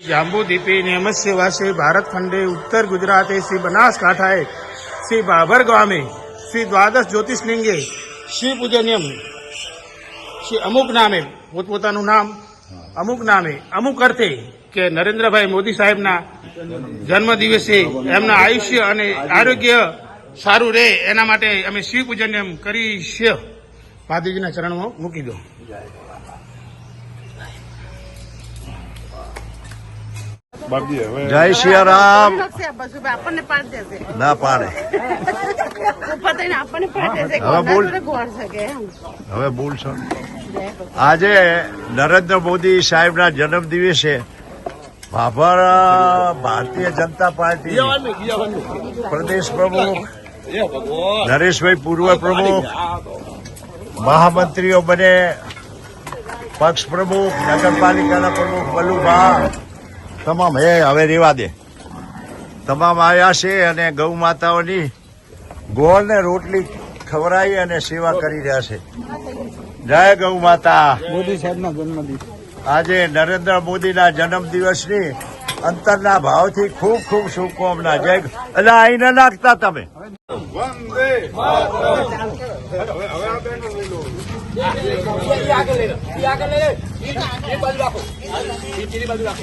જાંબુદીપી નિયમસ્ય વાસે ભારત ખંડે ઉત્તર ગુજરાતે શ્રી બનાસકાંઠાએ શ્રી બાબર ગામે શ્રી દ્વાદશ જ્યોતિષલિંગે શ્રી પૂજન્યમ શ્રી અમુક નામે પોતપોતાનું નામ અમુક નામે અમુક અર્થે કે નરેન્દ્રભાઈ મોદી સાહેબના જન્મ દિવસે એમના આયુષ્ય અને આરોગ્ય સારું રહે એના માટે અમે શ્રી પૂજન્યમ કરી છે ચરણમાં મૂકી દો બાપજી હવે જય સિયારામ છે બસ આપણને પાડી દેશે ના પાડે. હવે બોલ. છો હવે બોલશો આજે નરેન્દ્ર મોદી સાહેબના જન્મ દિવસે ભાભર ભારતીય જનતા પાર્ટી પ્રદેશ પ્રમુખ નરેશભાઈ પૂર્વ પ્રમુખ મહામંત્રીઓ બને પક્ષ પ્રમુખ નગરપાલિકાના પ્રમુખ બલુભા તમામ હે હવે રેવા દે. તમામ આવ્યા છે અને ગૌ માતાઓની ગોળ ને રોટલી ખવડાવી અને સેવા કરી રહ્યા છે. જય ગૌ માતા. મોદી સાહેબના જન્મદિવસ આજે નરેન્દ્ર મોદીના જન્મ દિવસની અંતરના ભાવથી ખૂબ ખૂબ શુભકામના. જય એટલે અહીં ન નાખતા તમે. એ આગળ લઈ લો એ આગળ લઈ લે એ બાજુ રાખો બાજુ રાખો